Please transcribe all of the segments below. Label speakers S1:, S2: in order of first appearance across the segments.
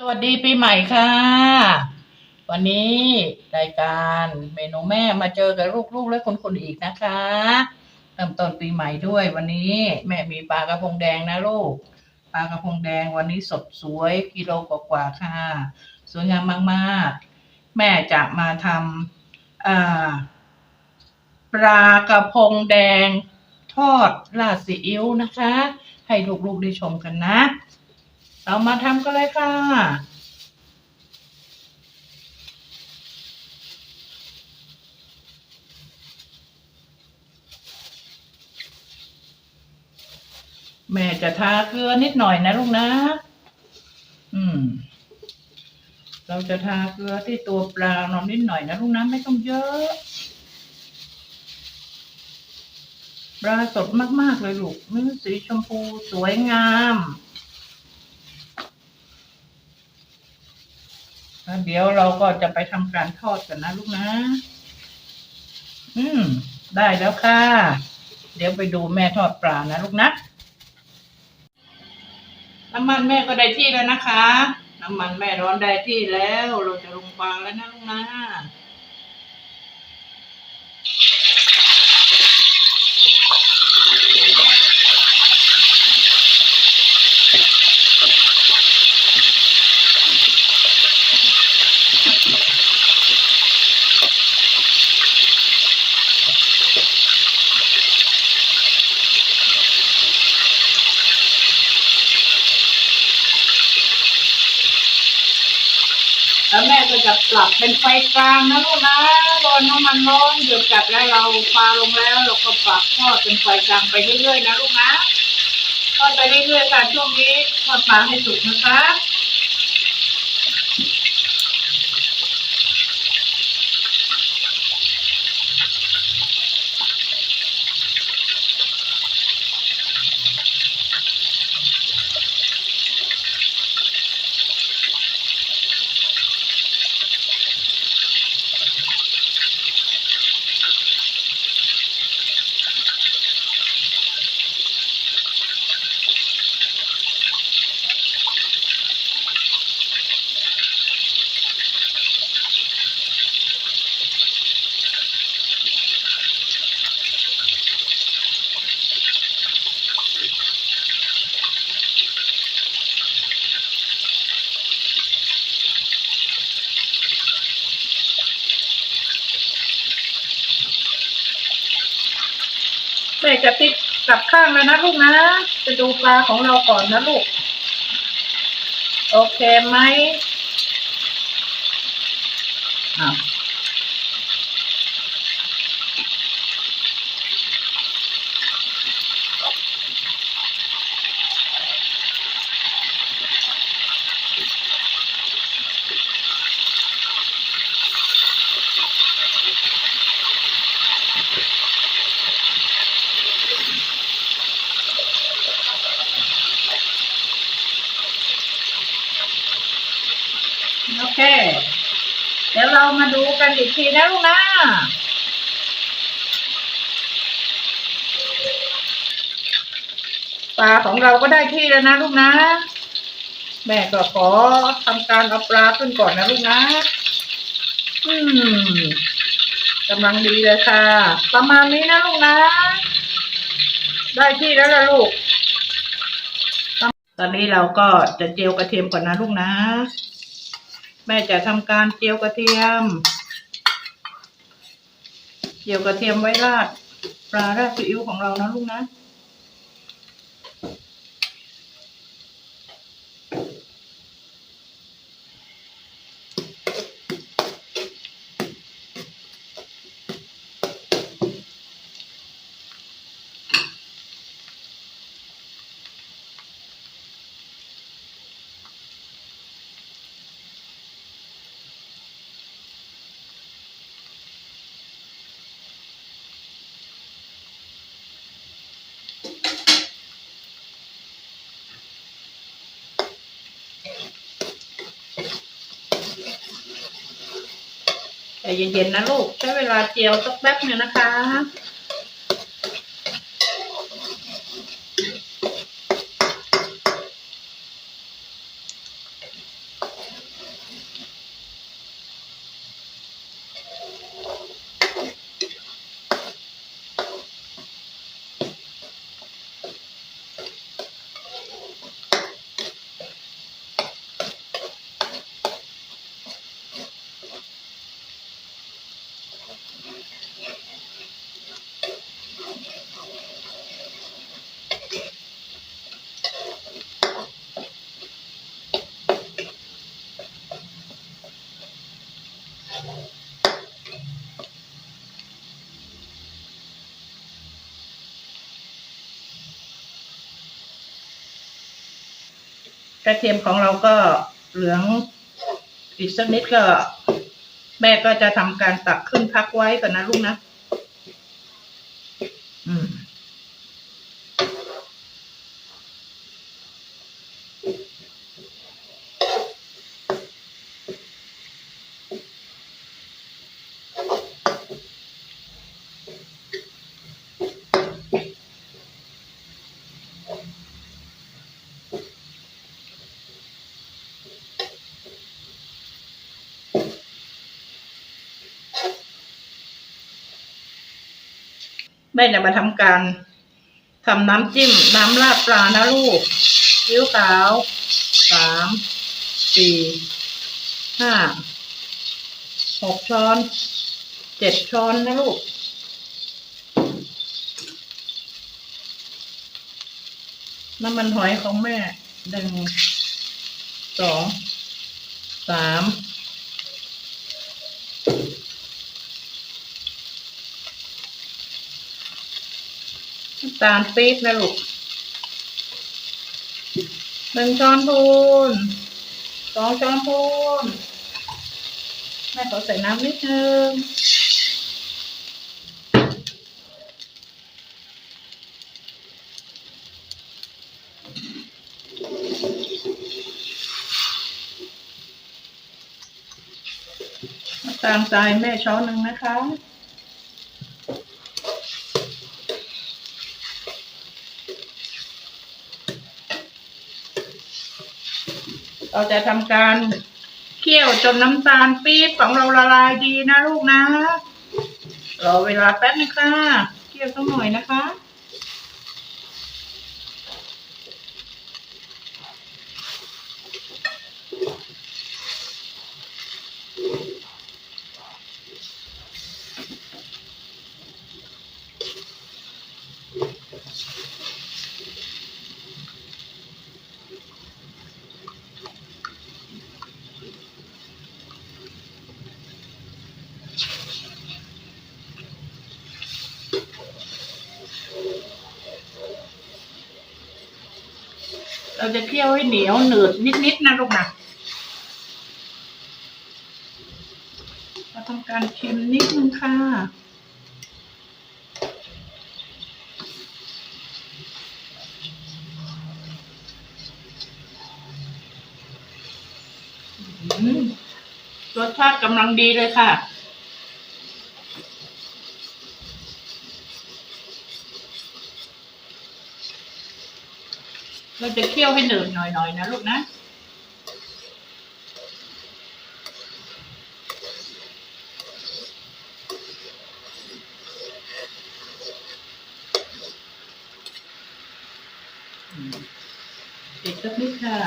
S1: สวัสดีปีใหม่ค่ะ วันนี้รายการเมนูแม่มาเจอกับลูกๆและคนๆอีกนะคะเริ่มต้นปีใหม่ด้วย วันนี้แม่มีปลากระพงแดงนะลูกปลากระพงแดงวันนี้สดสวยกิโลกว่าๆค่ะ สวยงามมากๆ แม่จะมาทำปลากระพงแดงทอดราดซีอิ๊วนะคะ ให้ลูกๆได้ชมกันนะ เรามาทำกันเลยค่ะ แม่จะทาเกลือนิดหน่อยนะลูกนะ อืม เราจะทาเกลือที่ตัวปลาหน่อยนิดหน่อยนะลูกนะไม่ต้องเยอะปลาสดมาก ๆ เลยลูกเนื้อสีชมพูสวยงาม แล้วเดี๋ยวเราก็จะไปทำการทอดกันนะลูกนะ อืม ได้แล้วค่ะ เดี๋ยวไปดูแม่ทอดปลานะลูกนะน้ำมันแม่ก็ได้ที่แล้วนะคะ น้ำมันแม่ร้อนได้ที่แล้ว เราจะลงปลาแล้วนะลูกนะ ก็จะปรับเป็นไฟกลางนะลูกนะรอน้ำมันร้อนเดือดจัดแล้วเราปลาลงแล้ว เราก็ปรับทอดเป็นไฟกลางไปเรื่อยๆนะลูกนะทอดไปเรื่อยๆค่ะช่วงนี้ทอดปลาให้สุกนะคะ จะติดกลับข้างแล้วนะลูกนะ จะดูปลาของเราก่อนนะลูก โอเคไหมอะอเค เดี๋ยวเรามาดูกันอีกทีนะลูกนะปลาของเราก็ได้ที่แล้วนะลูกนะ แม่ก็ขอทำการเอาปลาขึ้นก่อนนะลูกนะ อืมกำลังดีเลยค่ะ ประมาณนี้นะลูกนะ ได้ที่แล้วล่ะลูก ตอนนี้เราก็จะเจียวกระเทียมก่อนนะลูกนะ แม่จะทำการเจียวกระเทียม เจียวกระเทียมไว้ราดปลาราดซีอิ๊วของเรานะลูกนะ ใจเย็นๆนะลูก ใช้เวลาเจียวสักแป๊บหนึงนะคะ กระเทียมของเราก็เหลืองอีกสักนิดก็ แม่ก็จะทำการตักขึ้นพักไว้ก่อนนะลูกนะ แม่จะมาทำการทำน้ำจิ้ม น้ำราดปลานะลูกซีอิ๊วขาวสามสี่ห้าหกช้อนเจ็ดช้อนนะลูกน้ำมันหอยของแม่หนึ่งสองสามำตาลปี๊บนะลูกหนึ่งช้อนพูนสองช้อนพูนแม่ขอใส่น้ำนิดนึงตาลทรายแม่ช้อนหนึ่งนะคะ เราจะทำการเคี่ยวจนน้ำตาลปี๊บของเราละลายดีนะลูกนะรอเวลาแป๊บนึงค่ะเคี่ยวสักหน่อยนะคะ เราจะเคี่ยวให้เหนียวหนืดนิดๆนะลูกนะเราทำการชิมนิดนึงค่ะรสชาติกำลังดีเลยค่ะ เราจะเคี่ยวให้หนืดหน่อยๆนะลูกนะ อีกสักนิดค่ะ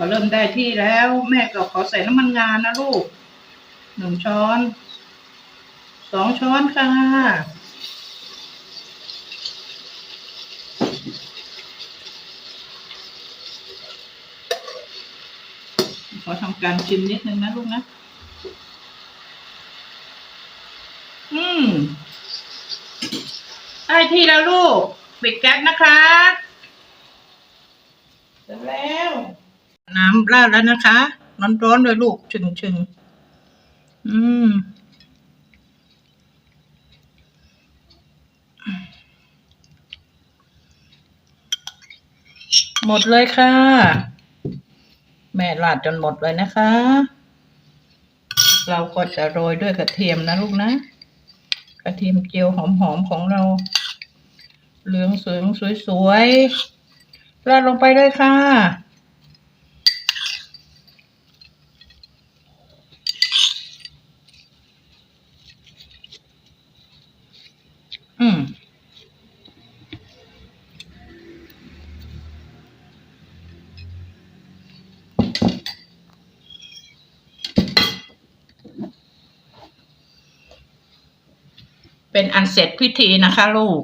S1: พอเริ่มได้ที่แล้วแม่ก็ขอใส่น้ำมันงานนะลูกหนึ่งช้อนสองช้อนค่ะ ขอทำการชิมนิดนึงนะลูกนะ อืม ได้ที่แล้วลูก ปิดแก๊สนะคะเสร็จแล้ว น้ำราดแล้วนะคะร้อนๆเลยลูกชึงชึงอืมหมดเลยค่ะ แม่ราดจนหมดเลยนะคะ เราก็จะโรยด้วยกระเทียมนะลูกนะ กระเทียมเจียวหอมๆของเรา เหลืองสวยสวยๆราดลงไปเลยค่ะ เป็นอันเสร็จพิธีนะคะลูก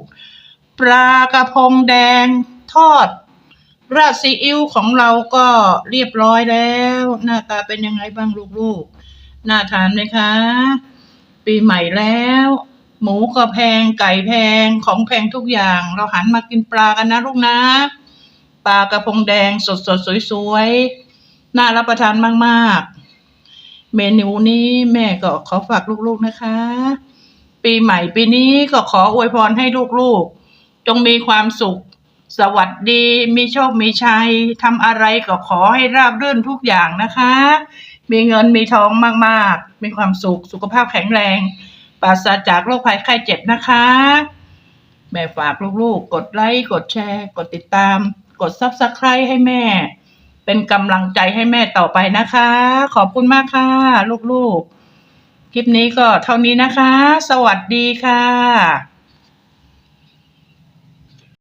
S1: ปลากระพงแดงทอด ราดซีอิ๊วของเราก็เรียบร้อยแล้ว หน้าตาเป็นยังไงบ้างลูกๆ น่าทานไหมคะ ปีใหม่แล้ว หมูก็แพงไก่แพงของแพงทุกอย่าง เราหันมากินปลากันนะลูกนะ ปลากระพงแดงสดๆสวยๆ น่ารับประทานมากๆเมนูนี้แม่ก็ขอฝากลูกๆนะคะ ปีใหม่ปีนี้ก็ขออวยพรให้ลูกๆ จงมีความสุข สวัสดี มีโชค มีชัยทำอะไรก็ขอให้ราบรื่นทุกอย่างนะคะ มีเงินมีทองมากๆ มีความสุข สุขภาพแข็งแรงปราศจากโรคภัยไข้เจ็บนะคะ แม่ฝากลูกๆ กดไลค์ กดแชร์ กดติดตาม กดซับสไครต์ให้แม่ เป็นกำลังใจให้แม่ต่อไปนะคะ ขอบคุณมากค่ะ ลูกๆ คลิปนี้ก็เท่านี้นะคะ สวัสดีค่ะ